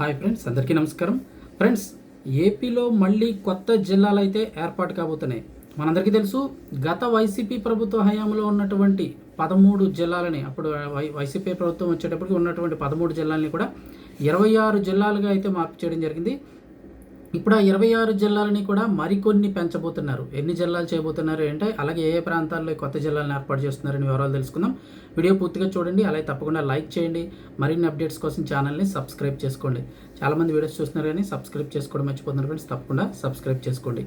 Hi friends అందరికీ నమస్కారం. Friends ఏపీలో మళ్ళీ కొత్త జిల్లాలు అయితే ఏర్పాటు కాబోతున్నాయి. మనందరికీ తెలుసు గత వైసీపీ ప్రభుత్వ హయాంలో ఉన్నటువంటి పదమూడు జిల్లాలని అప్పుడు వై వైసీపీ ప్రభుత్వం వచ్చేటప్పటికి ఉన్నటువంటి పదమూడు జిల్లాలని కూడా ఇరవై ఆరు జిల్లాలుగా అయితే మార్పు చేయడం జరిగింది. ఇప్పుడు ఆ ఇరవై ఆరు జిల్లాలని కూడా మరికొన్ని పెంచబోతున్నారు. ఎన్ని జిల్లాలు చేయబోతున్నారు అంటే అలాగే ఏ ఏ ప్రాంతాల్లో కొత్త జిల్లాలను ఏర్పాటు చేస్తున్నారని వివరాలు తెలుసుకుందాం. వీడియో పూర్తిగా చూడండి అలాగే తప్పకుండా లైక్ చేయండి. మరిన్ని అప్డేట్స్ కోసం ఛానల్ని సబ్స్క్రైబ్ చేసుకోండి. చాలామంది వీడియోస్ చూస్తున్నారు కానీ సబ్స్క్రైబ్ చేసుకోవడం మర్చిపోతున్నారు ఫ్రెండ్స్ తప్పకుండా సబ్స్క్రైబ్ చేసుకోండి.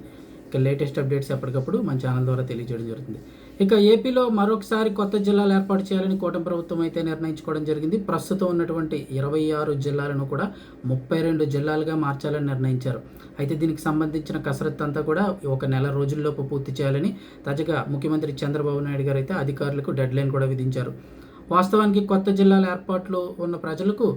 ఇక లేటెస్ట్ అప్డేట్స్ ఎప్పటికప్పుడు మన ఛానల్ ద్వారా తెలియజేయడం జరుగుతుంది. ఇక ఏపీలో మరొకసారి కొత్త జిల్లాలు ఏర్పాటు చేయాలని కూటమి ప్రభుత్వం అయితే నిర్ణయించుకోవడం జరిగింది. ప్రస్తుతం ఉన్నటువంటి ఇరవై ఆరు జిల్లాలను కూడా ముప్పై రెండు జిల్లాలుగా మార్చాలని నిర్ణయించారు. అయితే దీనికి సంబంధించిన కసరత్తు అంతా కూడా ఒక నెల రోజుల్లోపు పూర్తి చేయాలని తాజాగా ముఖ్యమంత్రి చంద్రబాబు నాయుడు గారు అయితే అధికారులకు డెడ్ లైన్ కూడా విధించారు. వాస్తవానికి కొత్త జిల్లాల ఏర్పాట్లు ఉన్న ప్రజలకు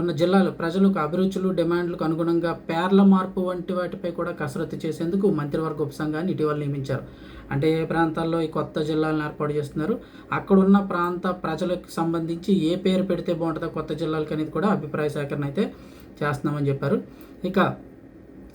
ఉన్న జిల్లాలు ప్రజలకు అభిరుచులు డిమాండ్లకు అనుగుణంగా పేర్ల మార్పు వంటి వాటిపై కూడా కసరత్తు చేసేందుకు మంత్రివర్గ ఉపసంఘాన్ని ఇటీవల నియమించారు. అంటే ఏ ప్రాంతాల్లో ఈ కొత్త జిల్లాలను ఏర్పాటు చేస్తున్నారు? అక్కడున్న ప్రాంత ప్రజలకు సంబంధించి ఏ పేరు పెడితే బాగుంటుందో కొత్త జిల్లాలకు అనేది కూడా అభిప్రాయ సేకరణ అయితే చేస్తున్నామని చెప్పారు. ఇక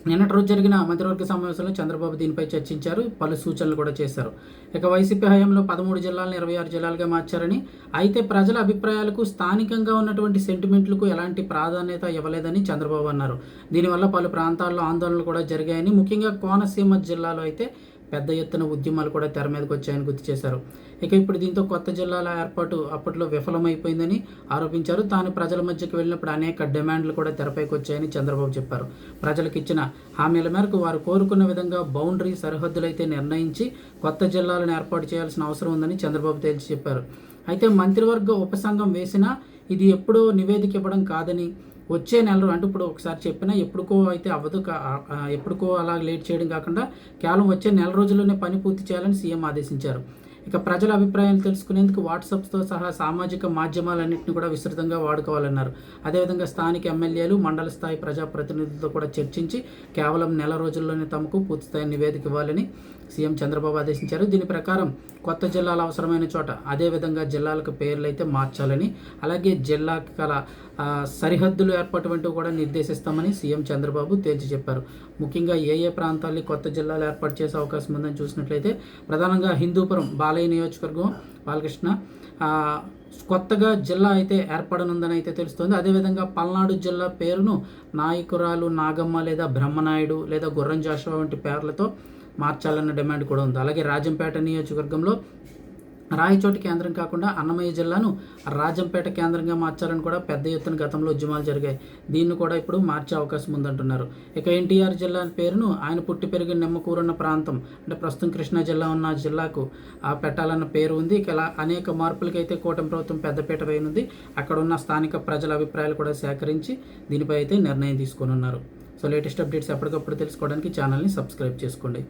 నిన్నటి రోజు జరిగిన మంత్రివర్గ సమావేశంలో చంద్రబాబు దీనిపై చర్చించారు. పలు సూచనలు కూడా చేశారు. ఇక వైసీపీ హయాంలో పదమూడు జిల్లాలను ఇరవై ఆరు జిల్లాలుగా మార్చారని అయితే ప్రజల అభిప్రాయాలకు స్థానికంగా ఉన్నటువంటి సెంటిమెంట్లకు ఎలాంటి ప్రాధాన్యత ఇవ్వలేదని చంద్రబాబు అన్నారు. దీనివల్ల పలు ప్రాంతాల్లో ఆందోళనలు కూడా జరిగాయని ముఖ్యంగా కోనసీమ జిల్లాలో అయితే పెద్ద ఎత్తున ఉద్యమాలు కూడా తెర మీదకి వచ్చాయని గుర్తు చేశారు. ఇక ఇప్పుడు దీంతో కొత్త జిల్లాల ఏర్పాటు అప్పట్లో విఫలమైపోయిందని ఆరోపించారు. తాను ప్రజల మధ్యకి వెళ్ళినప్పుడు అనేక డిమాండ్లు కూడా తెరపైకి వచ్చాయని చంద్రబాబు చెప్పారు. ప్రజలకు ఇచ్చిన హామీల మేరకు వారు కోరుకున్న విధంగా బౌండరీ సరిహద్దులు అయితే నిర్ణయించి కొత్త జిల్లాలను ఏర్పాటు చేయాల్సిన అవసరం ఉందని చంద్రబాబు తేల్చి చెప్పారు. అయితే మంత్రివర్గ ఉపసంఘం వేసినా ఇది ఎప్పుడో నివేదిక ఇవ్వడం కాదని వచ్చే నెలలో అంటే ఇప్పుడు ఒకసారి చెప్పినా ఎప్పుడుకో అయితే అవ్వదు ఎప్పుడుకో అలా లేట్ చేయడం కాకుండా కేవలం వచ్చే నెల రోజుల్లోనే పని పూర్తి చేయాలని సీఎం ఆదేశించారు. ఇక ప్రజల అభిప్రాయాలు తెలుసుకునేందుకు వాట్సాప్తో సహా సామాజిక మాధ్యమాలన్నింటినీ కూడా విస్తృతంగా వాడుకోవాలన్నారు. అదేవిధంగా స్థానిక ఎమ్మెల్యేలు మండల స్థాయి ప్రజాప్రతినిధులతో కూడా చర్చించి కేవలం నెల రోజుల్లోనే తమకు పూర్తి స్థాయి నివేదిక ఇవ్వాలని సీఎం చంద్రబాబు ఆదేశించారు. దీని ప్రకారం కొత్త జిల్లాలు అవసరమైన చోట అదేవిధంగా జిల్లాలకు పేర్లు అయితే మార్చాలని అలాగే జిల్లాకు గల సరిహద్దులు ఏర్పాటు వంటివి కూడా నిర్దేశిస్తామని సీఎం చంద్రబాబు తేల్చి చెప్పారు. ముఖ్యంగా ఏ ఏ ప్రాంతాల్లో కొత్త జిల్లాలు ఏర్పాటు చేసే అవకాశం ఉందని చూసినట్లయితే ప్రధానంగా హిందూపురం ఆలయ నియోజకవర్గం బాలకృష్ణ. కొత్తగా జిల్లా అయితే ఏర్పడనుందని అయితే తెలుస్తుంది. అదేవిధంగా పల్నాడు జిల్లా పేరును నాయకురాలు నాగమ్మ లేదా బ్రహ్మనాయుడు లేదా గుర్రం జాషువా వంటి పేర్లతో మార్చాలన్న డిమాండ్ కూడా ఉంది. అలాగే రాజంపేట నియోజకవర్గంలో రాయచోటి కేంద్రం కాకుండా అన్నమయ్య జిల్లాను రాజంపేట కేంద్రంగా మార్చాలని కూడా పెద్ద ఎత్తున గతంలో ఉద్యమాలు జరిగాయి. దీన్ని కూడా ఇప్పుడు మార్చే అవకాశం ఉందంటున్నారు. ఇక ఎన్టీఆర్ జిల్లా పేరును ఆయన పుట్టి పెరిగిన నిమ్మకూరున్న ప్రాంతం అంటే ప్రస్తుతం కృష్ణా జిల్లా ఉన్న జిల్లాకు ఆ పెట్టాలన్న పేరు ఉంది. ఇక ఇలా అనేక మార్పులకైతే కూటమి ప్రభుత్వం పెద్దపీట వేయనుంది. అక్కడ ఉన్న స్థానిక ప్రజల అభిప్రాయాలు కూడా సేకరించి దీనిపై అయితే నిర్ణయం తీసుకొని ఉన్నారు సో లేటెస్ట్ అప్డేట్స్ ఎప్పటికప్పుడు తెలుసుకోవడానికి ఛానల్ని సబ్స్క్రైబ్ చేసుకోండి.